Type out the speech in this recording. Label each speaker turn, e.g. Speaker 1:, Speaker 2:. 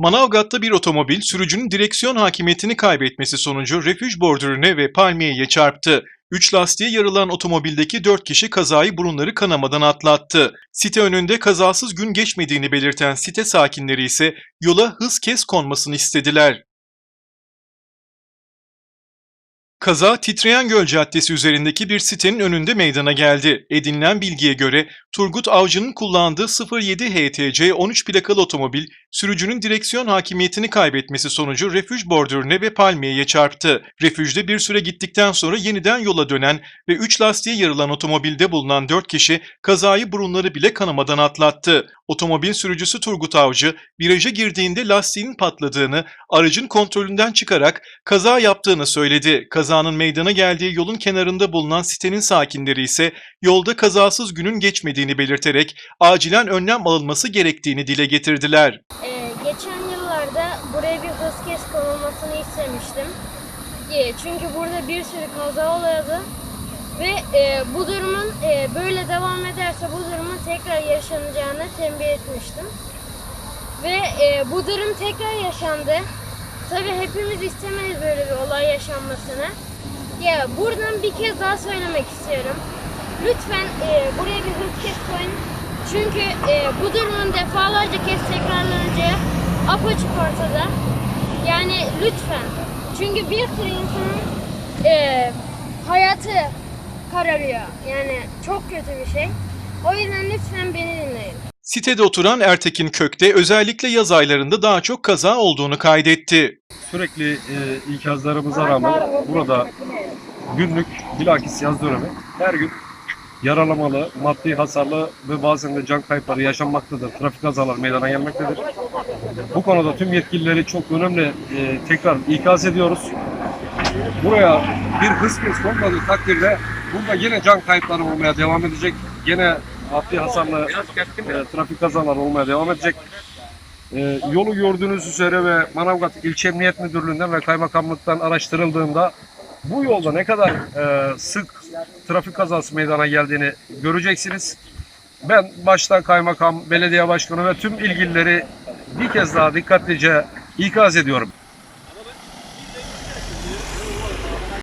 Speaker 1: Manavgat'ta bir otomobil sürücünün direksiyon hakimiyetini kaybetmesi sonucu refüj bordürüne ve palmiyeye çarptı. Üç lastiği yarılan otomobildeki dört kişi kazayı burunları kanamadan atlattı. Site önünde kazasız gün geçmediğini belirten site sakinleri ise yola hız kes konmasını istediler. Kaza Titreyen Göl Caddesi üzerindeki bir sitenin önünde meydana geldi. Edinilen bilgiye göre Turgut Avcı'nın kullandığı 07 HTC 13 plakalı otomobil sürücünün direksiyon hakimiyetini kaybetmesi sonucu refüj bordürüne ve palmiyeye çarptı. Refüjde bir süre gittikten sonra yeniden yola dönen ve 3 lastiği yarılan otomobilde bulunan 4 kişi kazayı burunları bile kanamadan atlattı. Otomobil sürücüsü Turgut Avcı viraja girdiğinde lastiğinin patladığını, aracın kontrolünden çıkarak kaza yaptığını söyledi. Kazanın meydana geldiği yolun kenarında bulunan sitenin sakinleri ise yolda kazasız günün geçmediğini belirterek acilen önlem alınması gerektiğini dile getirdiler.
Speaker 2: Ee, geçen yıllarda buraya bir hız kes konulmasını istemiştim. Ee, çünkü burada bir sürü kaza oluyordu. Ve e, bu durumun e, böyle devam ederse bu durumun tekrar yaşanacağını tembih etmiştim. Ve e, bu durum tekrar yaşandı. Tabii hepimiz istemeyiz böyle bir olay yaşanmasını. Ya buradan bir kez daha söylemek istiyorum. Lütfen e, buraya bir hız kes koyun. Çünkü e, bu durumun defalarca kez tekrarlanacağı apaçık ortada. Yani lütfen. Çünkü bir sürü insanın e, hayatı kararıyor. Yani çok kötü bir şey. O yüzden lütfen beni dinleyin.
Speaker 1: Sitede oturan Ertekin Kökte özellikle yaz aylarında daha çok kaza olduğunu kaydetti.
Speaker 3: Sürekli e, ikazlarımıza rağmen burada günlük bilakis yaz dönemi her gün yaralamalı, maddi hasarlı ve bazen de can kayıpları yaşanmaktadır. Trafik kazaları meydana gelmektedir. Bu konuda tüm yetkilileri çok önemli e, tekrar ikaz ediyoruz. Buraya bir hız kes konmadığı takdirde burada yine can kayıpları olmaya devam edecek. Yine maddi hasarlı e, trafik kazaları olmaya devam edecek. E, yolu gördüğünüz üzere ve Manavgat İlçe Emniyet Müdürlüğü'nden ve Kaymakamlık'tan araştırıldığında bu yolda ne kadar e, sık trafik kazası meydana geldiğini göreceksiniz. Ben başta kaymakam, belediye başkanı ve tüm ilgilileri bir kez daha dikkatlice ikaz ediyorum.